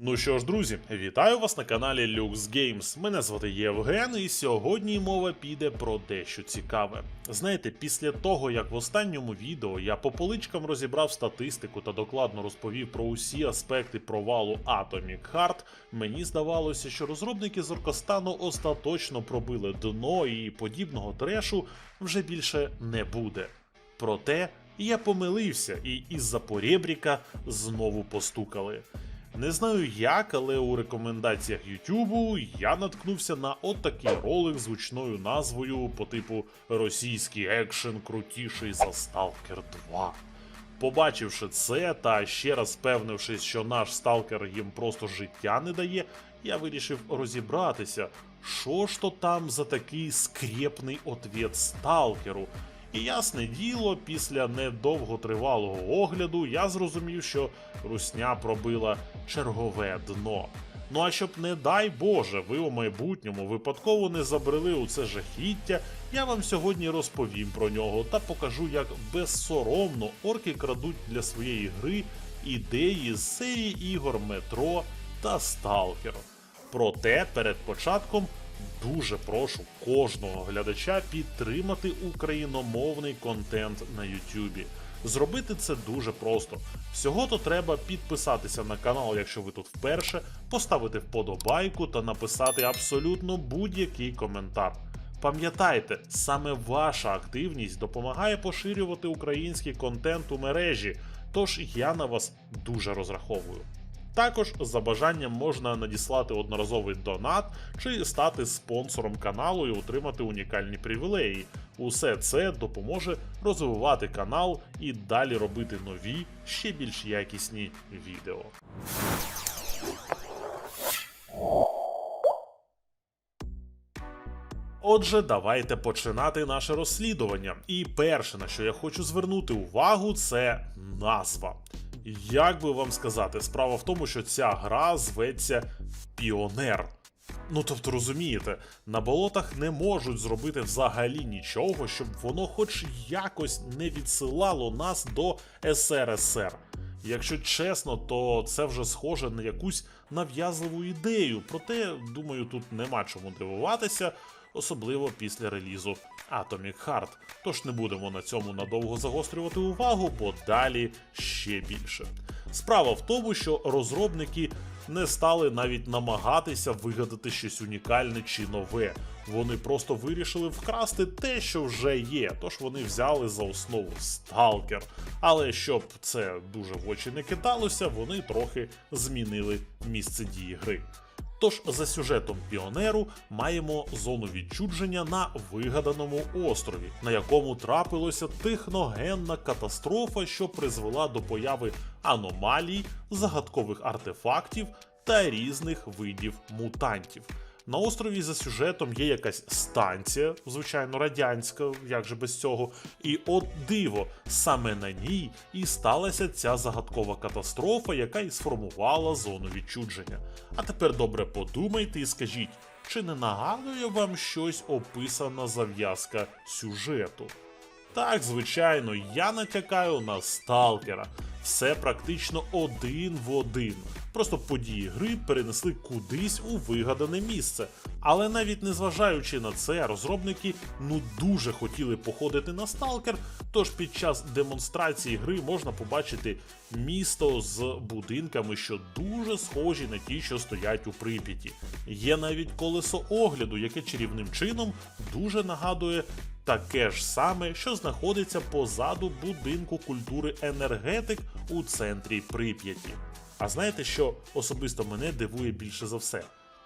Ну що ж, друзі, вітаю вас на каналі Lux Games. Мене звати Євген, і сьогодні мова піде про дещо цікаве. Знаєте, після того як в останньому відео я по поличкам розібрав статистику та докладно розповів про усі аспекти провалу Atomic Heart, мені здавалося, що розробники з Оркостану остаточно пробили дно і подібного трешу вже більше не буде. Проте я помилився, і із-за порєбріка знову постукали. Не знаю як, але у рекомендаціях Ютубу я наткнувся на от такий ролик з гучною назвою по типу Російський екшен крутіший за Stalker 2. Побачивши це та ще раз впевнившись, що наш сталкер їм просто життя не дає, я вирішив розібратися, що ж то там за такий скрєпний ответ сталкеру. І ясне діло, після недовготривалого огляду я зрозумів, що русня пробила чергове дно. Ну а щоб не дай Боже, ви у майбутньому випадково не забрели у це жахіття, я вам сьогодні розповім про нього та покажу, як безсоромно орки крадуть для своєї гри ідеї з серії ігор Метро та Сталкер. Проте перед початком дуже прошу кожного глядача підтримати україномовний контент на Ютубі. Зробити це дуже просто. Всього то треба підписатися на канал, якщо ви тут вперше, поставити вподобайку та написати абсолютно будь-який коментар. Пам'ятайте, саме ваша активність допомагає поширювати український контент у мережі, тож я на вас дуже розраховую. Також за бажанням можна надіслати одноразовий донат чи стати спонсором каналу і отримати унікальні привілеї. Усе це допоможе розвивати канал і далі робити нові, ще більш якісні відео. Отже, давайте починати наше розслідування. І перше, на що я хочу звернути увагу, це назва. Як би вам сказати, справа в тому, що ця гра зветься Піонер. Ну тобто розумієте, на болотах не можуть зробити взагалі нічого, щоб воно хоч якось не відсилало нас до СРСР. Якщо чесно, то це вже схоже на якусь нав'язливу ідею, проте, думаю, тут нема чому дивуватися, особливо після релізу Atomic Heart. Тож не будемо на цьому надовго загострювати увагу, бо далі ще більше. Справа в тому, що розробники не стали навіть намагатися вигадати щось унікальне чи нове. Вони просто вирішили вкрасти те, що вже є. Тож вони взяли за основу Сталкер. Але щоб це дуже в очі не кидалося, вони трохи змінили місце дії гри. Тож за сюжетом Піонеру маємо зону відчудження на вигаданому острові, на якому трапилося техногенна катастрофа, що призвела до появи аномалій, загадкових артефактів та різних видів мутантів. На острові за сюжетом є якась станція, звичайно, радянська, як же без цього. І от диво, саме на ній і сталася ця загадкова катастрофа, яка і сформувала зону відчудження. А тепер добре подумайте і скажіть, чи не нагадує вам щось описана зав'язка сюжету? Так, звичайно, я натякаю на сталкера. Все практично один в один. Просто події гри перенесли кудись у вигадане місце. Але навіть незважаючи на це, розробники ну дуже хотіли походити на сталкер. Тож під час демонстрації гри можна побачити місто з будинками, що дуже схожі на ті, що стоять у Прип'яті. Є навіть колесо огляду, яке чарівним чином дуже нагадує таке ж саме, що знаходиться позаду будинку культури енергетик у центрі Прип'яті. А знаєте, що особисто мене дивує більше за все?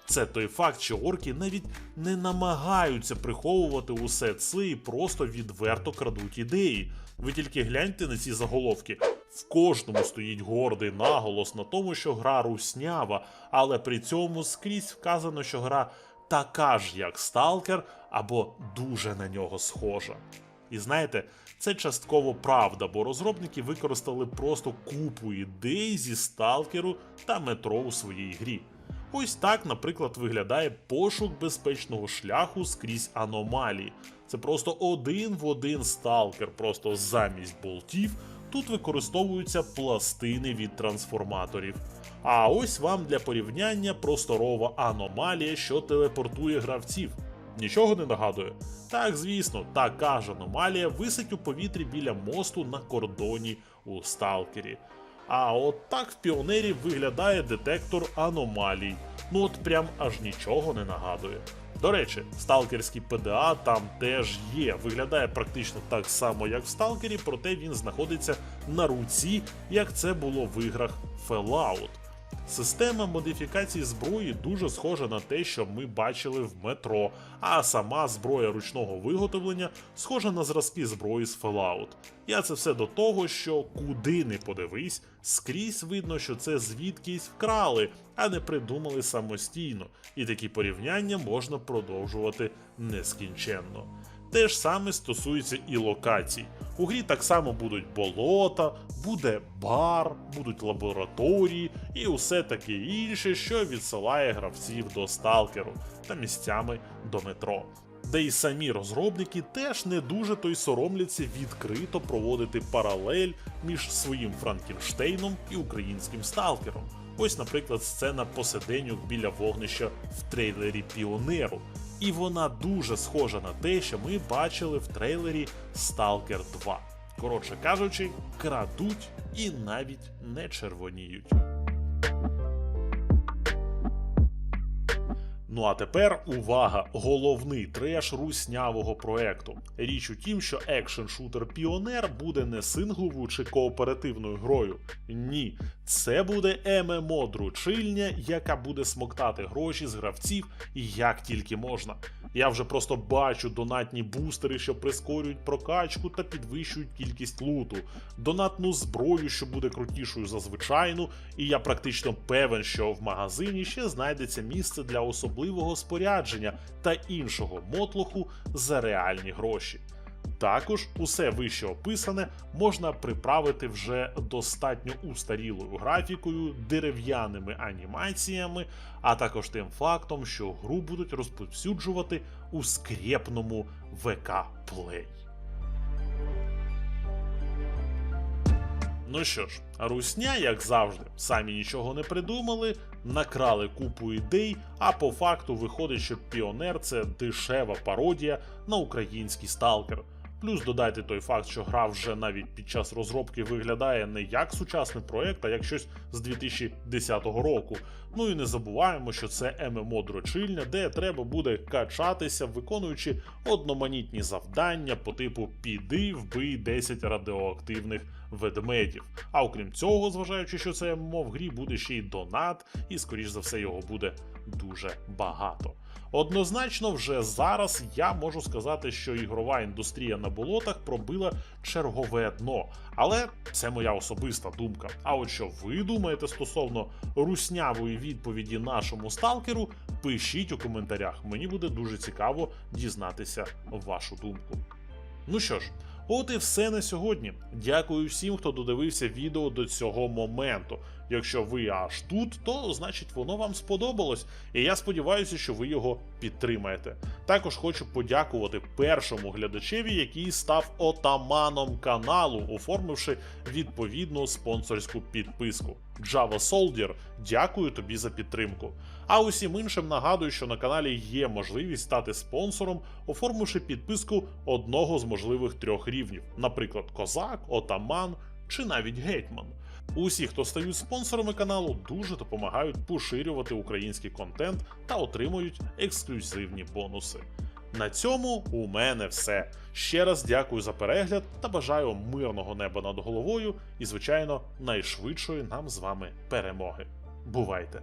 Це той факт, що орки навіть не намагаються приховувати усе це і просто відверто крадуть ідеї. Ви тільки гляньте на ці заголовки. В кожному стоїть гордий наголос на тому, що гра руснява, але при цьому скрізь вказано, що гра така ж, як Сталкер, або дуже на нього схожа. І знаєте, це частково правда, бо розробники використали просто купу ідей зі сталкеру та метро у своїй грі. Ось так, наприклад, виглядає пошук безпечного шляху скрізь аномалії. Це просто один в один сталкер, просто замість болтів тут використовуються пластини від трансформаторів. А ось вам для порівняння просторова аномалія, що телепортує гравців. Нічого не нагадує? Так, звісно, така ж аномалія висить у повітрі біля мосту на кордоні у Сталкері. А от так в піонері виглядає детектор аномалій. Ну от прям аж нічого не нагадує. До речі, сталкерський ПДА там теж є. Виглядає практично так само, як в Сталкері, проте він знаходиться на руці, як це було в іграх Fallout. Система модифікації зброї дуже схожа на те, що ми бачили в метро, а сама зброя ручного виготовлення схожа на зразки зброї з Fallout. Я це все до того, що куди не подивись, скрізь видно, що це звідкись вкрали, а не придумали самостійно, і такі порівняння можна продовжувати нескінченно. Те ж саме стосується і локацій. У грі так само будуть болота, буде бар, будуть лабораторії і усе таке інше, що відсилає гравців до сталкеру та місцями до метро. Де й самі розробники теж не дуже то соромляться відкрито проводити паралель між своїм Франкенштейном і українським сталкером. Ось, наприклад, сцена посиденьок біля вогнища в трейлері Піонеру. І вона дуже схожа на те, що ми бачили в трейлері Stalker 2. Коротше кажучи, крадуть і навіть не червоніють. Ну а тепер увага! Головний треш руснявого проекту. Річ у тім, що екшен шутер Піонер буде не сингловою чи кооперативною грою. Ні, це буде ММО дручильня, яка буде смоктати гроші з гравців як тільки можна. Я вже просто бачу донатні бустери, що прискорюють прокачку та підвищують кількість луту, донатну зброю, що буде крутішою за звичайну, і я практично певен, що в магазині ще знайдеться місце для особливого спорядження та іншого мотлоху за реальні гроші. Також усе вище описане можна приправити вже достатньо устарілою графікою, дерев'яними анімаціями, а також тим фактом, що гру будуть розповсюджувати у скрєпному ВК Play. Ну що ж, русня, як завжди, самі нічого не придумали, накрали купу ідей, а по факту виходить, що піонер це дешева пародія на український сталкер. Плюс додайте той факт, що гра вже навіть під час розробки виглядає не як сучасний проект, а як щось з 2010 року. Ну і не забуваємо, що це ММО дрочильня, де треба буде качатися, виконуючи одноманітні завдання по типу піди, вбий 10 радіоактивних ведмедів. А окрім цього, зважаючи, що це ММО в грі буде ще й донат, і скоріш за все його буде дуже багато. Однозначно, вже зараз я можу сказати, що ігрова індустрія на болотах пробила чергове дно. Але це моя особиста думка. А от що ви думаєте стосовно руснявої відповіді нашому сталкеру, пишіть у коментарях. Мені буде дуже цікаво дізнатися вашу думку. Ну що ж, от і все на сьогодні. Дякую всім, хто додивився відео до цього моменту. Якщо ви аж тут, то значить воно вам сподобалось, і я сподіваюся, що ви його підтримаєте. Також хочу подякувати першому глядачеві, який став отаманом каналу, оформивши відповідну спонсорську підписку. Java Soldier, дякую тобі за підтримку. А усім іншим нагадую, що на каналі є можливість стати спонсором, оформивши підписку одного з можливих трьох рівнів, наприклад, козак, отаман чи навіть гетьман. Усі, хто стають спонсорами каналу, дуже допомагають поширювати український контент та отримують ексклюзивні бонуси. На цьому у мене все. Ще раз дякую за перегляд та бажаю мирного неба над головою і, звичайно, найшвидшої нам з вами перемоги. Бувайте!